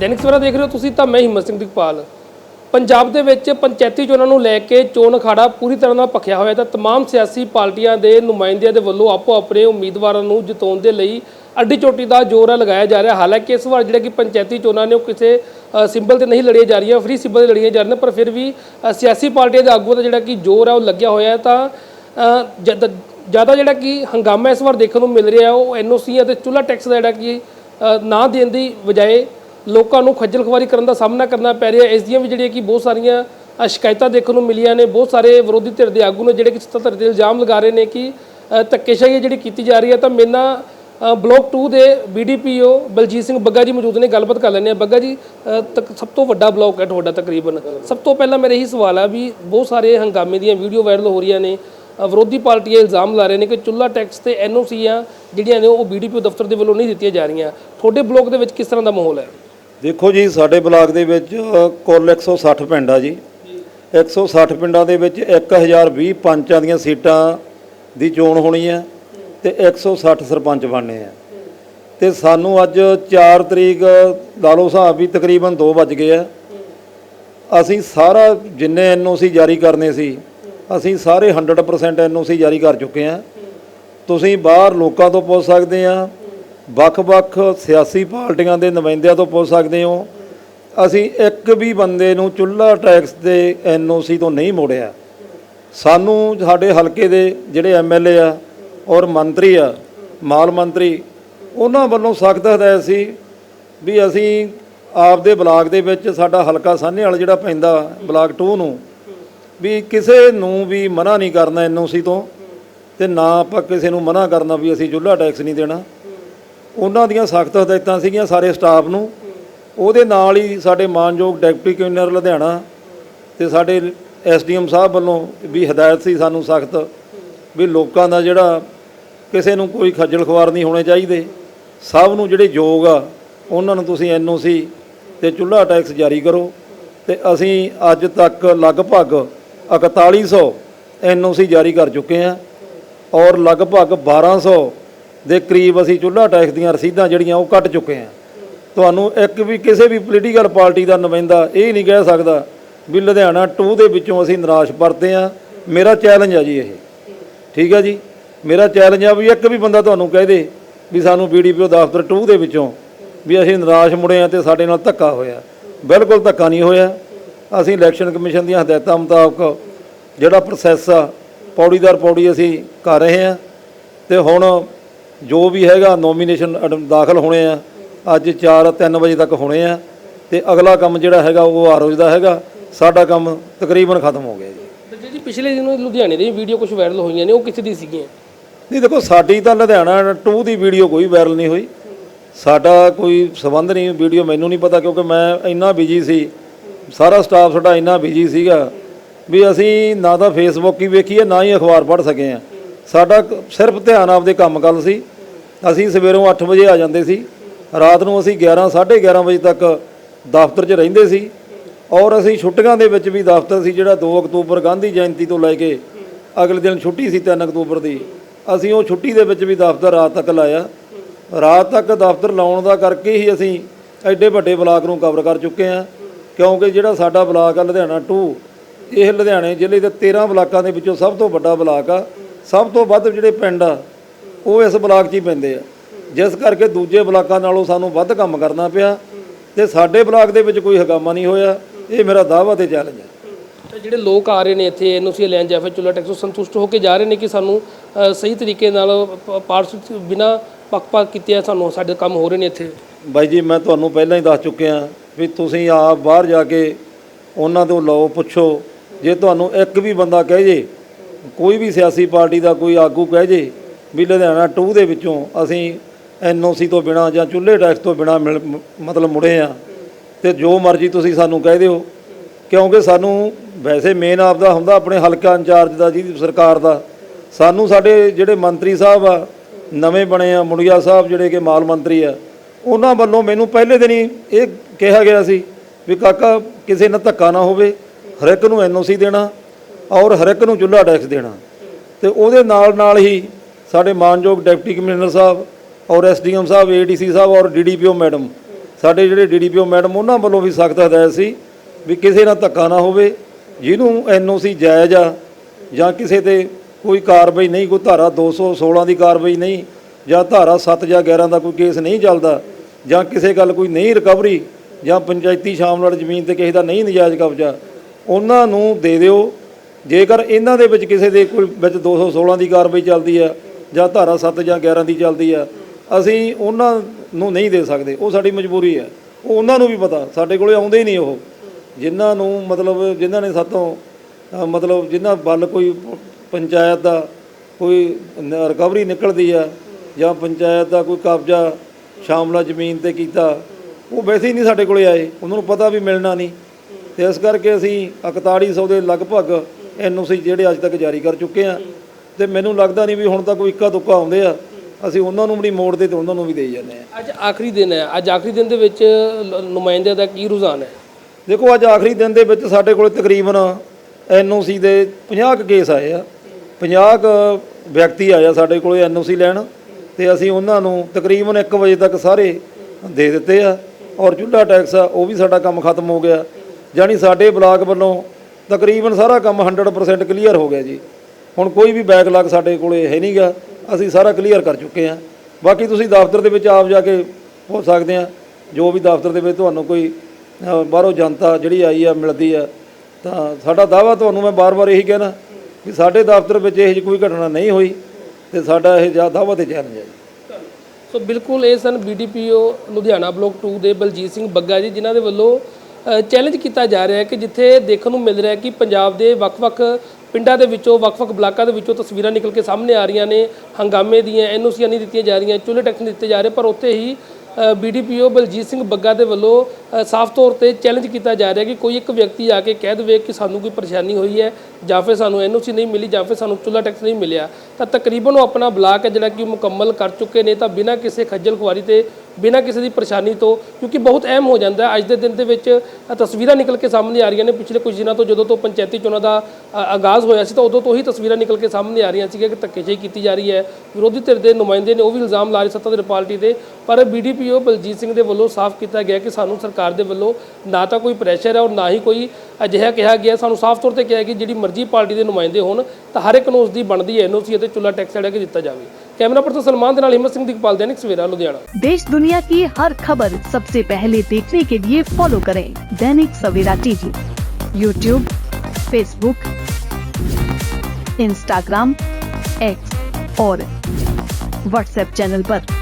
ਦੈਨਿਕ ਸਵੇਰਾ ਦੇਖ ਰਹੇ ਹੋ ਤੁਸੀਂ ਤਾਂ ਮੈਂ ਹਿੰਮਤ ਸਿੰਘ ਦਿਗਪਾਲ ਪੰਜਾਬ ਦੇ ਵਿੱਚ ਪੰਚਾਇਤੀ ਚੋਣਾਂ ਨੂੰ ਲੈ ਕੇ ਚੋਣ ਅਖਾੜਾ ਪੂਰੀ ਤਰ੍ਹਾਂ ਨਾਲ ਭਖਿਆ ਹੋਇਆ ਹੈ ਤਾਂ तमाम ਸਿਆਸੀ ਪਾਰਟੀਆਂ ਦੇ ਨੁਮਾਇੰਦਿਆਂ ਦੇ ਵੱਲੋਂ ਆਪੋ ਆਪਣੇ ਉਮੀਦਵਾਰਾਂ ਨੂੰ ਜਿਤਾਉਣ ਦੇ ਲਈ ਅੱਡੀ ਚੋਟੀ ਦਾ ਜ਼ੋਰ ਲਗਾਇਆ ਜਾ ਰਿਹਾ ਹਾਲਾਂਕਿ ਇਸ ਵਾਰ ਜਿਹੜਾ ਕਿ ਪੰਚਾਇਤੀ ਚੋਣਾਂ ਨੇ ਉਹ ਕਿਸੇ ਅ, ਸਿੰਬਲ ਤੇ ਨਹੀਂ ਲੜੀਆਂ ਜਾ ਰਹੀਆਂ ਫ੍ਰੀ ਸਿੰਬਲ ਤੇ ਲੜੀਆਂ ਜਾ ਰਹੀਆਂ ਪਰ ਫਿਰ ਵੀ ਅ, ਸਿਆਸੀ ਪਾਰਟੀਆਂ ਦੇ ਆਗੂਆਂ ਦਾ ਜਿਹੜਾ ਕਿ ਜ਼ੋਰ ਹੈ ਉਹ ਲੱਗਿਆ ਹੋਇਆ ਹੈ ਤਾਂ ਅ, ਜਦ- ਜ਼ਿਆਦਾ ਜਿਹੜਾ ਕਿ ਹੰਗਾਮਾ ਇਸ ਵਾਰ ਦੇਖਣ ਨੂੰ ਮਿਲ ਰਿਹਾ ਉਹ ਐਨਓਸੀ ਅਤੇ ਚੁੱਲ੍ਹਾ ਟੈਕਸ ਦਾ ਜਿਹੜਾ ਕਿ ਅ, ਨਾ ਦੇਣ ਦੀ ਬਜਾਏ ਲੋਕਾਂ ਨੂੰ ਖੱਜਲ ਖੁਆਰੀ ਕਰਨ ਦਾ ਸਾਹਮਣਾ ਕਰਨਾ ਪੈ ਰਿਹਾ ਇਸ ਦੀਆਂ ਵੀ ਜਿਹੜੀਆਂ ਕਿ ਬਹੁਤ ਸਾਰੀਆਂ ਸ਼ਿਕਾਇਤਾਂ ਦੇਖਣ ਨੂੰ ਮਿਲੀਆਂ ਨੇ। ਬਹੁਤ ਸਾਰੇ ਵਿਰੋਧੀ ਧਿਰ ਦੇ ਆਗੂ ਨੇ ਜਿਹੜੇ ਕਿ ਸੱਤਾ ਧਿਰ ਦੇ ਇਲਜ਼ਾਮ ਲਗਾ ਰਹੇ ਨੇ ਕਿ ਧੱਕੇਸ਼ਾਹੀ ਜਿਹੜੀ ਕੀਤੀ ਜਾ ਰਹੀ ਹੈ। ਤਾਂ ਮੇਰੇ ਨਾਲ ਅ, ਬਲਾਕ 2 ਦੇ ਬੀਡੀਪੀਓ ਬਲਜੀਤ ਸਿੰਘ ਬੱਗਾ ਜੀ ਮੌਜੂਦ ਨੇ। ਗੱਲਬਾਤ ਕਰ ਲੈਂਦੇ ਆ ਬੱਗਾ ਜੀ ਅ, ਤੱਕ ਸਭ ਤੋਂ ਵੱਡਾ ਬਲਾਕ ਹੈ ਤੁਹਾਡਾ ਤਕਰੀਬਨ। ਸਭ ਤੋਂ ਪਹਿਲਾਂ ਮੇਰਾ ਇਹੀ ਸਵਾਲ ਆ ਵੀ ਬਹੁਤ ਸਾਰੇ ਹੰਗਾਮੇ ਦੀਆਂ ਵੀਡੀਓ ਵਾਇਰਲ ਹੋ ਰਹੀਆਂ ਨੇ। ਵਿਰੋਧੀ ਪਾਰਟੀਆਂ ਇਲਜ਼ਾਮ ਲਾ ਰਹੇ ਨੇ ਕਿ ਚੁੱਲਾ ਟੈਕਸ ਤੇ ਐਨਓਸੀਆਂ ਜਿਹੜੀਆਂ ਨੇ ਉਹ ਬੀਡੀਪੀਓ ਦਫ਼ਤਰ ਦੇ ਵੱਲੋਂ ਨਹੀਂ ਦਿੱਤੀਆਂ ਜਾ ਰਹੀਆਂ। ਤੁਹਾਡੇ ਬਲਾਕ ਦੇ ਵਿੱਚ ਕਿਸ ਤਰ੍ਹਾਂ ਦਾ ਮਾਹੌਲ ਹੈ? ਦੇਖੋ ਜੀ, ਸਾਡੇ ਬਲਾਕ ਦੇ ਵਿੱਚ ਕੁੱਲ 160 ਪਿੰਡ ਆ ਜੀ। 160 ਪਿੰਡਾਂ ਦੇ ਵਿੱਚ 1020 ਪੰਚਾਂ ਦੀਆਂ ਸੀਟਾਂ ਦੀ ਚੋਣ ਹੋਣੀ ਹੈ ਤੇ 160 ਸਰਪੰਚ ਬਣਨੇ ਆ। ਤੇ ਸਾਨੂੰ ਅੱਜ 4 ਤਰੀਕ ਲਾ ਲਓ ਹਿਸਾਬ ਵੀ ਤਕਰੀਬਨ 2 ਵੱਜ ਗਏ ਆ। ਅਸੀਂ ਸਾਰਾ ਜਿੰਨੇ ਐਨਓਸੀ ਜਾਰੀ ਕਰਨੇ ਸੀ, ਅਸੀਂ ਸਾਰੇ 100% ਐਨਓਸੀ ਜਾਰੀ ਕਰ ਚੁੱਕੇ ਆ। ਤੁਸੀਂ ਬਾਹਰ ਲੋਕਾਂ ਤੋਂ ਪੁੱਛ ਸਕਦੇ ਆ ਵੱਖ-ਵੱਖ ਸਿਆਸੀ ਪਾਰਟੀਆਂ ਦੇ ਨੁਮਾਇੰਦਿਆਂ ਤੋਂ ਪੁੱਛ ਸਕਦੇ ਹੋ। ਅਸੀਂ ਇੱਕ ਵੀ ਬੰਦੇ ਨੂੰ ਚੁੱਲ੍ਹਾ ਟੈਕਸ ਦੇ ਐਨਓਸੀ ਤੋਂ ਨਹੀਂ ਮੋੜਿਆ। ਸਾਨੂੰ ਸਾਡੇ ਹਲਕੇ ਦੇ ਜਿਹੜੇ ਐਮਐਲਏ ਆ ਔਰ ਮੰਤਰੀ ਆ, ਮਾਲ ਮੰਤਰੀ, ਉਹਨਾਂ ਵੱਲੋਂ ਸਖਤ ਹਦਾਇਤ ਸੀ ਵੀ ਅਸੀਂ ਆਪਦੇ ਬਲਾਕ ਦੇ ਵਿੱਚ ਸਾਡਾ ਹਲਕਾ ਸਾਹਨੇ ਵਾਲਾ ਜਿਹੜਾ ਪੈਂਦਾ ਬਲਾਕ 2 ਨੂੰ, ਵੀ ਕਿਸੇ ਨੂੰ ਵੀ ਮਨਾ ਨਹੀਂ ਕਰਨਾ ਐਨਓਸੀ ਤੋਂ ਤੇ ਨਾ ਆਪਾਂ ਕਿਸੇ ਨੂੰ ਮਨਾ ਕਰਨਾ ਵੀ ਅਸੀਂ ਚੁੱਲ੍ਹਾ ਟੈਕਸ ਨਹੀਂ ਦੇਣਾ। ਉਹਨਾਂ ਦੀਆਂ ਸਖਤ ਹਦਾਇਤਾਂ ਸੀਗੀਆਂ ਸਾਰੇ ਸਟਾਫ ਨੂੰ। ਉਹਦੇ ਨਾਲ ਹੀ ਸਾਡੇ ਮਾਨਯੋਗ ਡਿਪਟੀ ਕਮਿਸ਼ਨਰ ਲੁਧਿਆਣਾ ਤੇ ਸਾਡੇ ਐਸਡੀਐਮ ਸਾਹਿਬ ਵੱਲੋਂ ਵੀ ਹਦਾਇਤ ਸੀ ਸਾਨੂੰ ਸਖਤ ਵੀ ਲੋਕਾਂ ਦਾ ਜਿਹੜਾ ਕਿਸੇ ਨੂੰ ਕੋਈ ਖੱਜਲ ਖੁਆਰ ਨਹੀਂ ਹੋਣੇ ਚਾਹੀਦੇ। ਸਭ ਨੂੰ ਜਿਹੜੇ ਯੋਗ ਆ, ਉਹਨਾਂ ਨੂੰ ਤੁਸੀਂ ਐਨਓਸੀ ਤੇ ਚੁੱਲ੍ਹਾ ਟੈਕਸ ਜਾਰੀ ਕਰੋ ਤੇ ਅਸੀਂ ਅੱਜ ਤੱਕ ਲਗਭਗ 4100 ਐਨਓਸੀ ਜਾਰੀ ਕਰ ਚੁੱਕੇ ਹਾਂ ਔਰ ਲਗਭਗ 1200 ਦੇ ਕਰੀਬ ਅਸੀਂ ਚੁੱਲ੍ਹਾ ਟੈਕਸ ਦੀਆਂ ਰਸੀਦਾਂ ਜਿਹੜੀਆਂ ਉਹ ਕੱਟ ਚੁੱਕੇ ਹਾਂ। ਤੁਹਾਨੂੰ ਇੱਕ ਵੀ ਕਿਸੇ ਵੀ ਪੋਲੀਟੀਕਲ ਪਾਰਟੀ ਦਾ ਨੁਮਾਇੰਦਾ ਇਹ ਨਹੀਂ ਕਹਿ ਸਕਦਾ ਵੀ ਲੁਧਿਆਣਾ 2 ਦੇ ਵਿੱਚੋਂ ਅਸੀਂ ਨਿਰਾਸ਼ ਪਰਤੇ ਆ ਮੇਰਾ ਚੈਲੰਜ ਆ ਜੀ ਇਹ। ਠੀਕ ਆ ਜੀ? ਮੇਰਾ ਚੈਲੰਜ ਆ ਵੀ ਇੱਕ ਵੀ ਬੰਦਾ ਤੁਹਾਨੂੰ ਕਹਿ ਦੇ ਵੀ ਸਾਨੂੰ ਬੀਡੀਪੀਓ ਦਫ਼ਤਰ 2 ਦੇ ਵਿੱਚੋਂ ਵੀ ਅਸੀਂ ਨਿਰਾਸ਼ ਮੁੜੇ ਆ ਤੇ ਸਾਡੇ ਨਾਲ ਧੱਕਾ ਹੋਇਆ। ਬਿਲਕੁਲ ਧੱਕਾ ਨਹੀਂ ਹੋਇਆ। ਅਸੀਂ ਇਲੈਕਸ਼ਨ ਕਮਿਸ਼ਨ ਦੀਆਂ ਹਦਾਇਤਾਂ ਮੁਤਾਬਕ ਜਿਹੜਾ ਪ੍ਰੋਸੈਸ ਆ ਪੌੜੀ ਦਰ ਪੌੜੀ ਅਸੀਂ ਕਰ ਰਹੇ ਹਾਂ। ਤੇ ਹੁਣ ਜੋ ਵੀ ਹੈਗਾ ਨੋਮੀਨੇਸ਼ਨ ਦਾਖਲ ਹੋਣੇ ਆ ਅੱਜ 4 3 ਵਜੇ ਤੱਕ ਹੋਣੇ ਆ ਤੇ ਅਗਲਾ ਕੰਮ ਜਿਹੜਾ ਹੈਗਾ ਉਹ ਆਰੋਜ ਦਾ ਹੈਗਾ ਸਾਡਾ ਕੰਮ ਤਕਰੀਬਨ ਖਤਮ ਹੋ ਗਿਆ ਜੀ। ਤੇ ਜਿਹੜੀ ਪਿਛਲੇ ਦਿਨ ਲੁਧਿਆਣੇ ਦੀ ਵੀਡੀਓ ਕੁਝ ਵਾਇਰਲ ਹੋਈਆਂ ਨੇ ਉਹ ਕਿਸੇ ਦੀ ਸੀਗੀਆਂ? ਨਹੀਂ ਦੇਖੋ ਸਾਡੀ ਤਾਂ ਲੁਧਿਆਣਾ 2 ਦੀ ਵੀਡੀਓ ਕੋਈ ਵਾਇਰਲ ਨਹੀਂ ਹੋਈ। ਸਾਡਾ ਕੋਈ ਸਬੰਧ ਨਹੀਂ ਵੀਡੀਓ ਮੈਨੂੰ ਨਹੀਂ ਪਤਾ ਕਿਉਂਕਿ ਮੈਂ ਇੰਨਾ ਬਿਜ਼ੀ ਸੀ। ਸਾਰਾ ਸਟਾਫ ਸਾਡਾ ਇੰਨਾ ਬਿਜ਼ੀ ਸੀਗਾ ਵੀ ਅਸੀਂ ਨਾ ਤਾਂ ਫੇਸਬੁੱਕ ਹੀ ਵੇਖੀਏ ਨਾ ਹੀ ਅਖਬਾਰ ਪੜ੍ਹ ਸਕੇ ਆ। ਸਾਡਾ ਸਿਰਫ ਧਿਆਨ ਆਪਦੇ ਕੰਮ ਕੱਲ ਸੀ। ਅਸੀਂ ਸਵੇਰੋਂ 8 ਵਜੇ ਆ ਜਾਂਦੇ ਸੀ। ਰਾਤ ਨੂੰ ਅਸੀਂ 11 11:30 ਵਜੇ ਤੱਕ ਦਫ਼ਤਰ 'ਚ ਰਹਿੰਦੇ ਸੀ। ਔਰ ਅਸੀਂ ਛੁੱਟੀਆਂ ਦੇ ਵਿੱਚ ਵੀ ਦਫ਼ਤਰ ਸੀ ਜਿਹੜਾ 2 ਅਕਤੂਬਰ ਗਾਂਧੀ ਜਯੰਤੀ ਤੋਂ ਲੈ ਕੇ ਅਗਲੇ ਦਿਨ ਛੁੱਟੀ ਸੀ 3 ਅਕਤੂਬਰ ਦੀ। ਅਸੀਂ ਉਹ ਛੁੱਟੀ ਦੇ ਵਿੱਚ ਵੀ ਦਫ਼ਤਰ ਰਾਤ ਤੱਕ ਲਾਇਆ। ਰਾਤ ਤੱਕ ਦਫ਼ਤਰ ਲਾਉਣ ਦਾ ਕਰਕੇ ਹੀ ਅਸੀਂ ਐਡੇ ਵੱਡੇ ਬਲਾਕ ਨੂੰ ਕਵਰ ਕਰ ਚੁੱਕੇ ਹਾਂ। ਕਿਉਂਕਿ ਜਿਹੜਾ ਸਾਡਾ ਬਲਾਕ ਆ ਲੁਧਿਆਣਾ 2 ਇਹ ਲੁਧਿਆਣੇ ਜ਼ਿਲ੍ਹੇ ਦੇ 13 ਬਲਾਕਾਂ ਦੇ ਵਿੱਚੋਂ ਸਭ ਤੋਂ ਵੱਡਾ ਬਲਾਕ ਆ। ਸਭ ਤੋਂ ਵੱਧ ਜਿਹੜੇ ਪਿੰਡ ਆ ਉਹ ਇਸ ਬਲਾਕ 'ਚ ਹੀ ਪੈਂਦੇ ਆ। ਜਿਸ ਕਰਕੇ ਦੂਜੇ ਬਲਾਕਾਂ ਨਾਲੋਂ ਸਾਨੂੰ ਵੱਧ ਕੰਮ ਕਰਨਾ ਪਿਆ ਤੇ ਸਾਡੇ ਬਲਾਕ ਦੇ ਵਿੱਚ ਕੋਈ ਹਗਾਮਾ ਨਹੀਂ ਹੋਇਆ। ਇਹ ਮੇਰਾ ਦਾਅਵਾ ਤੇ ਚੈਲੰਜ ਹੈ ਤੇ ਜਿਹੜੇ ਲੋਕ ਆ ਰਹੇ ਨੇ ਇੱਥੇ ਐਨਓਸੀ ਲੈਣ ਜਾਂ ਫਿਰ ਚੁੱਲਾ ਟੈਕਸ ਸੰਤੁਸ਼ਟ ਹੋ ਕੇ ਜਾ ਰਹੇ ਨੇ ਕਿ ਸਾਨੂੰ ਸਹੀ ਤਰੀਕੇ ਨਾਲ ਪਾਰਸ ਬਿਨਾ ਪੱਕਪਾਕ ਕੀਤੇ ਸਾਨੂੰ ਸਾਡੇ ਕੰਮ ਹੋ ਰਹੇ ਨੇ ਇੱਥੇ? ਬਾਈ ਜੀ ਮੈਂ ਤੁਹਾਨੂੰ ਪਹਿਲਾਂ ਹੀ ਦੱਸ ਚੁੱਕਿਆ ਵੀ ਤੁਸੀਂ ਆਪ ਬਾਹਰ ਜਾ ਕੇ ਉਹਨਾਂ ਤੋਂ ਲਓ ਪੁੱਛੋ। ਜੇ ਤੁਹਾਨੂੰ ਇੱਕ ਵੀ ਬੰਦਾ ਕਹੇ ਜੇ ਕੋਈ ਵੀ ਸਿਆਸੀ ਪਾਰਟੀ ਦਾ ਕੋਈ ਆਗੂ ਕਹਿ ਜੇ ਵੀ ਲੁਧਿਆਣਾ 2 ਦੇ ਵਿੱਚੋਂ ਅਸੀਂ ਐਨਓਸੀ ਤੋਂ ਬਿਨਾ ਜਾਂ ਚੁੱਲ੍ਹੇ ਟੈਕਸ ਤੋਂ ਬਿਨਾ ਮਤਲਬ ਮੁੜੇ ਆ ਤੇ ਜੋ ਮਰਜ਼ੀ ਤੁਸੀਂ ਸਾਨੂੰ ਕਹਿ ਦਿਓ। ਕਿਉਂਕਿ ਸਾਨੂੰ ਵੈਸੇ ਮੇਨ ਆਪਦਾ ਹੁੰਦਾ ਆਪਣੇ ਹਲਕਾ ਇੰਚਾਰਜ ਦਾ ਜੀ ਸਰਕਾਰ ਦਾ। ਸਾਨੂੰ ਸਾਡੇ ਜਿਹੜੇ ਮੰਤਰੀ ਸਾਹਿਬ ਆ, ਨਵੇਂ ਬਣੇ ਆ ਮੁੰਡਿਆ ਸਾਹਿਬ ਜਿਹੜੇ ਕਿ ਮਾਲ ਮੰਤਰੀ ਆ, ਉਹਨਾਂ ਵੱਲੋਂ ਮੈਨੂੰ ਪਹਿਲੇ ਦਿਨ ਹੀ ਇਹ ਕਿਹਾ ਗਿਆ ਸੀ ਵੀ ਕਾਕਾ, ਕਿਸੇ ਨਾਲ ਧੱਕਾ ਨਾ ਹੋਵੇ, ਹਰ ਇੱਕ ਨੂੰ ਐਨਓਸੀ ਦੇਣਾ ਔਰ ਹਰ ਇੱਕ ਨੂੰ ਚੁੱਲ੍ਹਾ ਟੈਕਸ ਦੇਣਾ। ਤੇ ਉਹਦੇ ਨਾਲ ਨਾਲ ਹੀ ਸਾਡੇ ਮਾਨਯੋਗ ਡਿਪਟੀ ਕਮਿਸ਼ਨਰ ਸਾਹਿਬ ਔਰ ਐਸਡੀਐਮ ਸਾਹਿਬ, ਏਡੀਸੀ ਸਾਹਿਬ ਔਰ ਡੀਡੀਪੀਓ ਮੈਡਮ, ਸਾਡੇ ਜਿਹੜੇ ਡੀਡੀਪੀਓ ਮੈਡਮ ਉਹਨਾਂ ਵੱਲੋਂ ਵੀ ਸਖਤ ਹਦਾਇਤ ਸੀ ਵੀ ਕਿਸੇ ਨਾਲ ਧੱਕਾ ਨਾ ਹੋਵੇ। ਜਿਹਨੂੰ ਐਨਓਸੀ ਜਾਇਜ਼ ਆ ਜਾਂ ਕਿਸੇ ਤੇ ਕੋਈ ਕਾਰਵਾਈ ਨਹੀਂ, ਕੋਈ ਧਾਰਾ 216 ਦੀ ਕਾਰਵਾਈ ਨਹੀਂ ਜਾਂ ਧਾਰਾ 7 ਜਾਂ 11 ਦਾ ਕੋਈ ਕੇਸ ਨਹੀਂ ਚੱਲਦਾ ਜਾਂ ਕਿਸੇ ਗੱਲ ਕੋਈ ਨਹੀਂ ਰਿਕਵਰੀ ਜਾਂ ਪੰਚਾਇਤੀ ਸ਼ਾਮਲਾਟ ਜ਼ਮੀਨ ਤੇ ਕਿਸੇ ਦਾ ਨਹੀਂ ਨਜਾਇਜ਼ ਕਬਜ਼ਾ, ਉਹਨਾਂ ਨੂੰ ਦੇ ਦਿਓ ਜੇਕਰ ਇਹਨਾਂ ਦੇ ਵਿੱਚ ਕਿਸੇ ਦੇ ਕੋਈ ਵਿੱਚ 216 ਦੀ ਕਾਰਵਾਈ ਚੱਲਦੀ ਆ ਜਾਂ ਧਾਰਾ 7 ਜਾਂ 11 ਦੀ ਚੱਲਦੀ ਆ ਅਸੀਂ ਉਹਨਾਂ ਨੂੰ ਨਹੀਂ ਦੇ ਸਕਦੇ। ਉਹ ਸਾਡੀ ਮਜਬੂਰੀ ਹੈ ਉਹ ਉਹਨਾਂ ਨੂੰ ਵੀ ਪਤਾ। ਸਾਡੇ ਕੋਲੇ ਆਉਂਦੇ ਹੀ ਨਹੀਂ ਉਹ। ਜਿਨ੍ਹਾਂ ਨੂੰ ਮਤਲਬ ਜਿਨ੍ਹਾਂ ਨੇ ਸਾਤੋਂ ਅ, ਮਤਲਬ ਜਿਨ੍ਹਾਂ ਵੱਲ ਕੋਈ ਪੰਚਾਇਤ ਦਾ ਕੋਈ ਰਿਕਵਰੀ ਨਿਕਲਦੀ ਆ ਜਾਂ ਪੰਚਾਇਤ ਦਾ ਕੋਈ ਕਬਜ਼ਾ ਸ਼ਾਮਲਾ ਜ਼ਮੀਨ ਤੇ ਕੀਤਾ ਉਹ ਵੈਸੇ ਹੀ ਨਹੀਂ ਸਾਡੇ ਕੋਲੇ ਆਏ। ਉਹਨਾਂ ਨੂੰ ਪਤਾ ਵੀ ਮਿਲਣਾ ਨਹੀਂ। ਤੇ ਇਸ ਕਰਕੇ ਅਸੀਂ 4100 ਦੇ ਲਗਭਗ ਐਨਓਸੀ ਜਿਹੜੇ ਅੱਜ ਤੱਕ ਜਾਰੀ ਕਰ ਚੁੱਕੇ ਆ ਤੇ ਮੈਨੂੰ ਲੱਗਦਾ ਨਹੀਂ ਵੀ ਹੁਣ ਤਾਂ ਕੋਈ ਇੱਕਾ ਦੁੱਕਾ ਆਉਂਦੇ ਆ। ਅਸੀਂ ਉਹਨਾਂ ਨੂੰ ਵੀ ਮੋੜਦੇ ਤੇ ਉਹਨਾਂ ਨੂੰ ਵੀ ਦੇਈ ਜਾਂਦੇ ਆ। ਅੱਜ ਆਖਰੀ ਦਿਨ ਹੈ। ਅੱਜ ਆਖਰੀ ਦਿਨ ਦੇ ਵਿੱਚ ਨੁਮਾਇੰਦਿਆਂ ਦਾ ਕੀ ਰੁਝਾਨ ਹੈ? ਦੇਖੋ ਅੱਜ ਆਖਰੀ ਦਿਨ ਦੇ ਵਿੱਚ ਸਾਡੇ ਕੋਲੇ ਤਕਰੀਬਨ ਐਨਓਸੀ ਦੇ 50 ਕੁ ਕੇਸ ਆਏ ਆ। 50 ਕੁ ਵਿਅਕਤੀ ਆਏ ਆ ਸਾਡੇ ਕੋਲੇ ਐਨਓਸੀ ਲੈਣ ਤੇ ਅਸੀਂ ਉਹਨਾਂ ਨੂੰ ਤਕਰੀਬਨ 1 ਵਜੇ ਤੱਕ ਸਾਰੇ ਦੇ ਦਿੱਤੇ ਆ। ਔਰ ਚੁੱਲ੍ਹਾ ਟੈਕਸ ਆ ਉਹ ਵੀ ਸਾਡਾ ਕੰਮ ਖਤਮ ਹੋ ਗਿਆ। ਜਾਣੀ ਸਾਡੇ ਬਲਾਕ ਵੱਲੋਂ ਤਕਰੀਬਨ ਸਾਰਾ ਕੰਮ 100% ਕਲੀਅਰ ਹੋ ਗਿਆ ਜੀ। ਹੁਣ ਕੋਈ ਵੀ ਬੈਕਲੌਗ ਸਾਡੇ ਕੋਲੇ ਹੈ ਨਹੀਂਗਾ, ਅਸੀਂ ਸਾਰਾ ਕਲੀਅਰ ਕਰ ਚੁੱਕੇ ਹਾਂ। ਬਾਕੀ ਤੁਸੀਂ ਦਫ਼ਤਰ ਦੇ ਵਿੱਚ ਆਪ ਜਾ ਕੇ ਹੋ ਸਕਦੇ ਆ ਜੋ ਵੀ ਦਫ਼ਤਰ ਦੇ ਵਿੱਚ ਤੁਹਾਨੂੰ ਕੋਈ ਬਾਹਰੋਂ ਜਨਤਾ ਜਿਹੜੀ ਆਈ ਆ, ਮਿਲਦੀ ਆ, ਤਾਂ ਸਾਡਾ ਦਾਵਾ ਤੁਹਾਨੂੰ ਮੈਂ ਬਾਰ-ਬਾਰ ਇਹੀ ਕਹਿਣਾ ਕਿ ਸਾਡੇ ਦਫ਼ਤਰ ਵਿੱਚ ਇਹੋ ਜਿਹੀ ਕੋਈ ਘਟਨਾ ਨਹੀਂ ਹੋਈ ਤੇ ਸਾਡਾ ਇਹ ਜਾ ਦਾਵਾ ਤੇ ਚੈਲੰਜ ਹੈ ਜੀ ਸੋ ਬਿਲਕੁਲ ਇਹ ਸਨ ਬੀਡੀਪੀਓ ਲੁਧਿਆਣਾ ਬਲੋਕ 2 ਦੇ ਬਲਜੀਤ ਸਿੰਘ ਬੱਗਾ ਜੀ, ਜਿਨ੍ਹਾਂ ਦੇ ਵੱਲੋਂ ਚੈਲੰਜ ਕੀਤਾ ਜਾ ਰਿਹਾ ਹੈ ਕਿ ਜਿੱਥੇ ਦੇਖਣ ਨੂੰ ਮਿਲ ਰਿਹਾ ਹੈ ਕਿ ਪੰਜਾਬ ਦੇ ਵੱਖ-ਵੱਖ ਪਿੰਡਾਂ ਦੇ ਵਿੱਚੋਂ, ਵੱਖ-ਵੱਖ ਬਲਾਕਾਂ ਦੇ ਵਿੱਚੋਂ ਤਸਵੀਰਾਂ ਨਿਕਲ ਕੇ ਸਾਹਮਣੇ ਆ ਰਹੀਆਂ ਨੇ, ਹੰਗਾਮੇ ਦੀਆਂ ਐਨਓਸੀਆਂ ਨਹੀਂ ਦਿੱਤੀਆਂ ਜਾ ਰਹੀਆਂ, ਚੁੱਲ੍ਹੇ ਟੈਕਸ ਨਹੀਂ ਦਿੱਤੇ ਜਾ ਰਹੇ, ਪਰ ਉੱਥੇ ਹੀ ਬੀਡੀਪੀਓ ਬਲਜੀਤ ਸਿੰਘ ਬੱਗਾ ਦੇ ਵੱਲੋਂ ਸਾਫ਼ ਤੌਰ ਤੇ ਚੈਲੰਜ ਕੀਤਾ ਜਾ ਰਿਹਾ ਕਿ ਕੋਈ ਇੱਕ ਵਿਅਕਤੀ ਆ ਕੇ ਕਹਿ ਦੇਵੇ ਕਿ ਸਾਨੂੰ ਕੋਈ ਪਰੇਸ਼ਾਨੀ ਹੋਈ ਹੈ, ਜਾਂ ਫਿਰ ਸਾਨੂੰ ਐਨਓਸੀ ਨਹੀਂ ਮਿਲੀ, ਜਾਂ ਫਿਰ ਸਾਨੂੰ ਚੁੱਲ੍ਹਾ ਟੈਕਸ ਨਹੀਂ ਮਿਲਿਆ। ਤਾਂ ਤਕਰੀਬਨ ਉਹ ਆਪਣਾ ਬਲਾਕ ਹੈ ਜਿਹੜਾ ਕਿ ਉਹ ਮੁਕੰਮਲ ਕਰ ਚੁੱਕੇ ਨੇ, ਤਾਂ ਬਿਨਾਂ ਕਿਸੇ ਖੱਜਲ ਖੁਆਰੀ ਤੇ, ਬਿਨਾਂ ਕਿਸੇ ਦੀ ਪਰੇਸ਼ਾਨੀ ਤੋਂ, ਕਿਉਂਕਿ ਬਹੁਤ ਅਹਿਮ ਹੋ ਜਾਂਦਾ ਅੱਜ ਦੇ ਦਿਨ ਦੇ ਵਿੱਚ ਤਸਵੀਰਾਂ ਨਿਕਲ ਕੇ ਸਾਹਮਣੇ ਆ ਰਹੀਆਂ ਨੇ। ਪਿਛਲੇ ਕੁਝ ਦਿਨਾਂ ਤੋਂ ਜਦੋਂ ਤੋਂ ਪੰਚਾਇਤੀ ਚੋਣਾਂ ਦਾ ਆਗਾਜ਼ ਹੋਇਆ ਸੀ, ਤਾਂ ਉਦੋਂ ਤੋਂ ਹੀ ਤਸਵੀਰਾਂ ਨਿਕਲ ਕੇ ਸਾਹਮਣੇ ਆ ਰਹੀਆਂ ਸੀ ਕਿ ਧੱਕੇਸ਼ਾਹੀ ਕੀਤੀ ਜਾ ਰਹੀ ਹੈ। ਵਿਰੋਧੀ ਧਿਰ ਦੇ ਨੁਮਾਇੰਦੇ ਨੇ, ਉਹ ਵੀ ਇਲਜ਼ਾਮ ਲਾ ਰਹੇ ਸੱਤਾਧਾਰੀ ਪਾਰਟੀ ਦੇ ਪਰ ਬੀਡੀਪੀਓ ਬਲਜੀਤ ਸਿੰਘ ਦੇ ਵੱਲੋਂ ਸਾਫ਼ ਕੀਤਾ ਗਿਆ ਕਿ ਸਾਨੂੰ ਸਰਕਾਰ ਦੇ ਵੱਲੋਂ ਨਾ ਤਾਂ ਕੋਈ ਪ੍ਰੈਸ਼ਰ ਹੈ ਔਰ ਨਾ ਹੀ ਕੋਈ ਅਜਿਹਾ ਕਿਹਾ ਗਿਆ ਸਾਨੂੰ ਸਾਫ਼ ਤੌਰ ਤੇ ਕਿਹਾ ਕਿ ਜਿਹੜੀ ਮਰਜ਼ੀ ਪਾਰਟੀ ਦੇ ਨੁਮਾਇੰਦੇ ਹੋਣ ਤਾਂ ਹਰ ਇੱਕ ਨੂੰ ਉਸ ਦੀ ਬਣਦੀ ਹੈ ਐਨਓਸੀ ਅਤੇ ਚੁੱਲਾ ਟੈਕਸ ਜਿਹੜਾ ਕਿ ਦਿੱਤਾ ਜਾਵੇ ਕੈਮਰਾ ਪਰਸਨ ਸਲਮਾਨ ਦੇ ਨਾਲ ਹਿੰਮਤ ਸਿੰਘ ਦੀਪਾਲ ਦੈਨਿਕ ਸਵੇਰਾ ਲੁਧਿਆਣਾ देश दुनिया की हर खबर सबसे पहले देखने के लिए फॉलो करें Dainik Savera TV YouTube Facebook Instagram X और व्हाट्सएप चैनल पर।